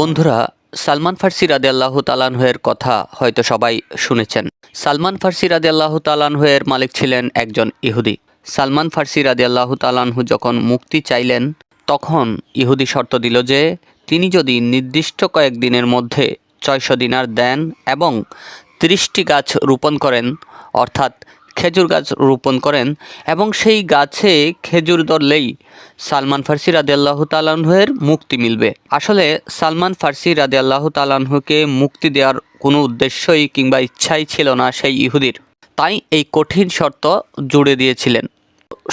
বন্ধুরা, সালমান ফার্সি রাদে আল্লাহ তালানহের কথা হয়তো সবাই শুনেছেন। সালমান ফার্সি রাদে আল্লাহ তালানহের মালিক ছিলেন একজন ইহুদি। সালমান ফার্সি রাদে আল্লাহ তালানহু যখন মুক্তি চাইলেন, তখন ইহুদি শর্ত দিল যে, তিনি যদি নির্দিষ্ট কয়েকদিনের মধ্যে ছয়শো দিনার দেন এবং ত্রিশটি গাছ রোপণ করেন, অর্থাৎ খেজুর গাছ রোপণ করেন এবং সেই গাছে খেজুর ধরলেই সালমান ফার্সি রাদে আল্লাহ তালাহের মুক্তি মিলবে। আসলে সালমান ফার্সি রাদে আল্লাহ তালাহুকে মুক্তি দেওয়ার কোনো উদ্দেশ্যই কিংবা ইচ্ছাই ছিল না সেই ইহুদির। তাই এই কঠিন শর্ত জুড়ে দিয়েছিলেন।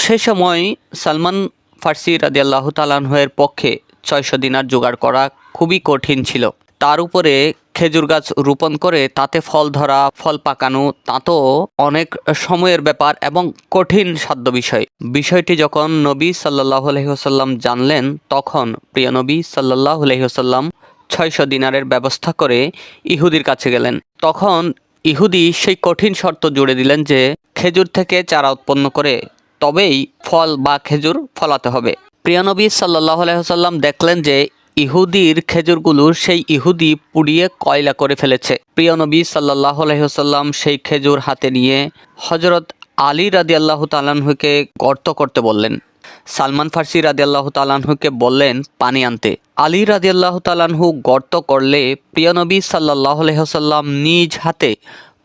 সেই সময় সালমান ফার্সি রাদে আল্লাহ তালাহের পক্ষে ছয়শো দিনার জোগাড় করা খুবই কঠিন ছিল। তার উপরে খেজুর গাছ রোপণ করে তাতে ফল ধরা, ফল পাকানো, তা তো অনেক সময়ের ব্যাপার এবং কঠিন সাধ্য বিষয়। বিষয়টি যখন নবী সাল্লাহ আলহিহসাল্লাম জানলেন, তখন প্রিয় নবী সাল্লাহ আলহিহসাল্লাম ছয়শো দিনারের ব্যবস্থা করে ইহুদির কাছে গেলেন। তখন ইহুদি সেই কঠিন শর্ত জুড়ে দিলেন যে, খেজুর থেকে চারা উৎপন্ন করে তবেই ফল বা খেজুর ফলাতে হবে। প্রিয়নবী সাল্লাহ আলহিহসাল্লাম দেখলেন যে ইহুদির খেজুরগুলো সেই ইহুদি পুড়িয়ে কয়লা করে ফেলেছে। প্রিয় নবী সাল্লাহ আলহিহসাল্লাম সেই খেজুর হাতে নিয়ে হজরত আলী রাদি আল্লাহ তালাহুকে গর্ত করতে বললেন। সালমান ফার্সি রাদি আল্লাহ তালাহুকে বললেন, পানি আনতে। আলী রাদি আল্লাহ তালাহু গর্ত করলে প্রিয় নবী সাল্লাহ আলহিহসাল্লাম নিজ হাতে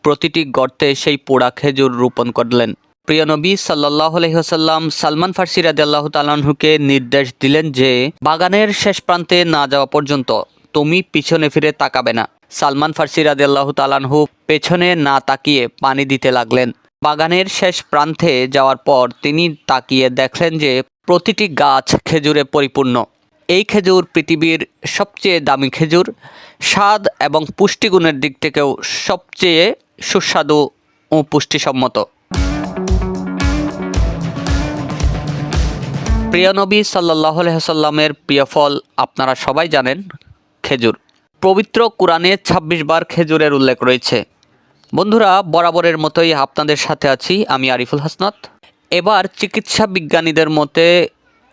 প্রতিটি গর্তে সেই পোড়া খেজুর রোপণ করলেন। প্রিয় নবী সাল্লাহ আলহিহাসাল্লাম সালমান ফার্সি রাজি আল্লাহ তালাহুকে নির্দেশ দিলেন যে, বাগানের শেষ প্রান্তে না যাওয়া পর্যন্ত তুমি পিছনে ফিরে তাকাবে না। সালমান ফার্সি রাজি আল্লাহ তালাহু পেছনে না তাকিয়ে পানি দিতে লাগলেন। বাগানের শেষ প্রান্তে যাওয়ার পর তিনি তাকিয়ে দেখলেন যে, প্রতিটি গাছ খেজুরে পরিপূর্ণ। এই খেজুর পৃথিবীর সবচেয়ে দামি খেজুর। স্বাদ এবং পুষ্টিগুণের দিক থেকেও সবচেয়ে সুস্বাদু ও পুষ্টিসম্মত। প্রিয় নবী সাল্লাহ সাল্লামের প্রিয় ফল আপনারা সবাই জানেন, খেজুর। পবিত্র কোরআনে ২৬ বার খেজুরের উল্লেখ রয়েছে। বন্ধুরা, বরাবরের মতোই আপনাদের সাথে আছি আমি আরিফুল হাসনাত। এবার চিকিৎসা বিজ্ঞানীদের মতে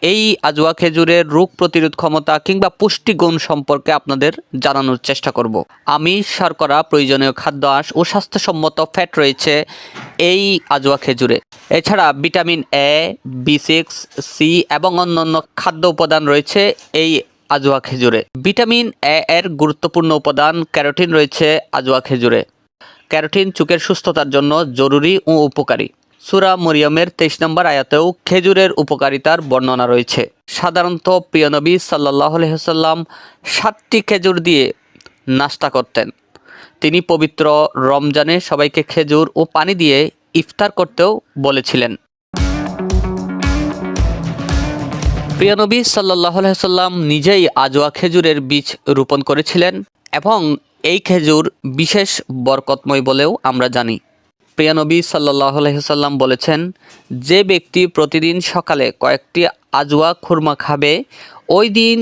এই আজোয়া খেজুরের রোগ প্রতিরোধ ক্ষমতা কিংবা পুষ্টিগুণ সম্পর্কে আপনাদের জানানোর চেষ্টা করব। আমি শর্করা প্রয়োজনীয় খাদ্য আঁশ ও স্বাস্থ্যসম্মত ফ্যাট রয়েছে এই আজোয়া খেজুরে। এছাড়া vitamin A B six C এবং অন্যান্য খাদ্য উপাদান রয়েছে এই আজোয়া খেজুরে। ভিটামিন এ এর গুরুত্বপূর্ণ উপাদান ক্যারোটিন রয়েছে আজোয়া খেজুরে। ক্যারোটিন চোখের সুস্থতার জন্য জরুরি ও উপকারী। সুরা মরিয়মের তেইশ নম্বর আয়াতেও খেজুরের উপকারিতার বর্ণনা রয়েছে। সাধারণত প্রিয়নবী সাল্লাহ আলহিহাল্লাম সাতটি খেজুর দিয়ে নাস্তা করতেন। তিনি পবিত্র রমজানে সবাইকে খেজুর ও পানি দিয়ে ইফতার করতেও বলেছিলেন। প্রিয়নবী সাল্লাহ সাল্লাম নিজেই আজোয়া খেজুরের বীজ রোপণ করেছিলেন এবং এই খেজুর বিশেষ বরকতময় বলেও আমরা জানি। প্রিয়নবী সাল্লাহ সাল্লাম বলেছেন, যে ব্যক্তি প্রতিদিন সকালে কয়েকটি আজোয়া খুরমা খাবে, ওই দিন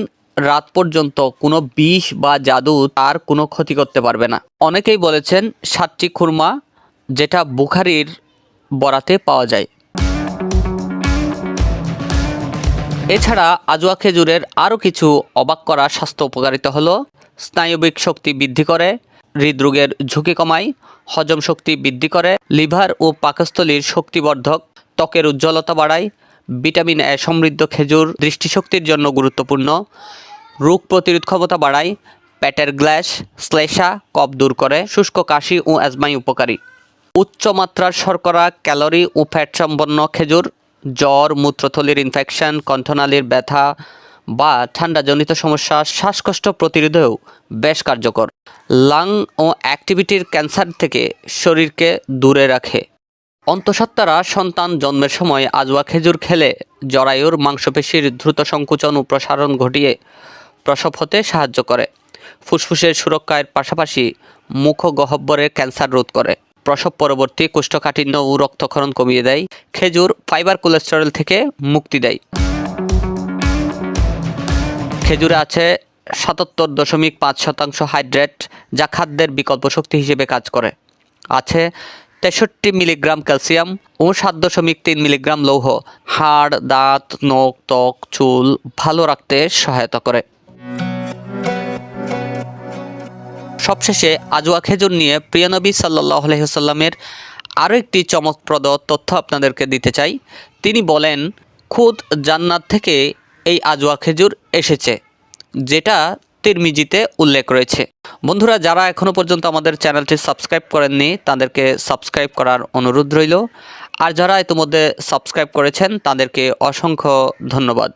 রাত পর্যন্ত কোনো বিষ বা জাদু তার কোনো ক্ষতি করতে পারবে না। অনেকেই বলেছেন, সাতটি খুরমা, যেটা বুখারির বরাতে পাওয়া যায়। এছাড়া আজোয়া খেজুরের আরও কিছু অবাক করা স্বাস্থ্য উপকারিতা হলো, স্নায়বিক শক্তি বৃদ্ধি করে, হৃদরোগের ঝুঁকি কমায়, হজম শক্তি বৃদ্ধি করে, লিভার ও পাকস্থলীর শক্তিবর্ধক, ত্বকের উজ্জ্বলতা বাড়ায়, ভিটামিন এ সমৃদ্ধ খেজুর দৃষ্টিশক্তির জন্য গুরুত্বপূর্ণ, রোগ প্রতিরোধ ক্ষমতা বাড়ায়, পেটের গ্ল্যাস শ্লেষা, কফ দূর করে, শুষ্ক কাশি ও অ্যাজমাই উপকারী। উচ্চমাত্রার শর্করা, ক্যালোরি ও ফ্যাট সম্পন্ন খেজুর, জ্বর, মূত্রথলির ইনফেকশন কণ্ঠনালীর ব্যথা বা ঠান্ডাজনিত সমস্যা, শ্বাসকষ্ট প্রতিরোধেও বেশ কার্যকর। লাং ও অ্যাক্টিভিটির ক্যান্সার থেকে শরীরকে দূরে রাখে। অন্তঃসত্ত্বারা সন্তান জন্মের সময় আজওয়া খেজুর খেলে জরায়ুর মাংসপেশির দ্রুত সংকুচন ও প্রসারণ ঘটিয়ে প্রসব হতে সাহায্য করে। ফুসফুসের সুরক্ষার পাশাপাশি মুখ গহব্বরের ক্যান্সার রোধ করে। প্রসব পরবর্তী কোষ্ঠকাঠিন্য ও রক্তক্ষরণ কমিয়ে দেয়। খেজুর, ফাইবার কোলেস্টেরল থেকে মুক্তি দেয়। খেজুরে আছে সাতাত্তর দশমিক পাঁচ শতাংশ হাইড্রেট, যা খাদ্যের বিকল্প শক্তি হিসেবে কাজ করে। আছে তেষট্টি মিলিগ্রাম ক্যালসিয়াম ও সাত দশমিক তিন মিলিগ্রাম লৌহ। হাড়, দাঁত, নখ, ত্বক, চুল ভালো রাখতে সহায়তা করে। সবশেষে আজওয়া খেজুর নিয়ে প্রিয়নবী সাল্লাহ আলহিহাল্লামের আরও একটি চমকপ্রদ তথ্য আপনাদেরকে দিতে চাই। তিনি বলেন, খুদ জান্নাত থেকে এই আজওয়া খেজুর এসেছে, যেটা তিরমিজিতে উল্লেখ রয়েছে। বন্ধুরা, যারা এখনও পর্যন্ত আমাদের চ্যানেলটি সাবস্ক্রাইব করেননি, তাদেরকে সাবস্ক্রাইব করার অনুরোধ রইল। আর যারা ইতিমধ্যে সাবস্ক্রাইব করেছেন, তাদেরকে অসংখ্য ধন্যবাদ।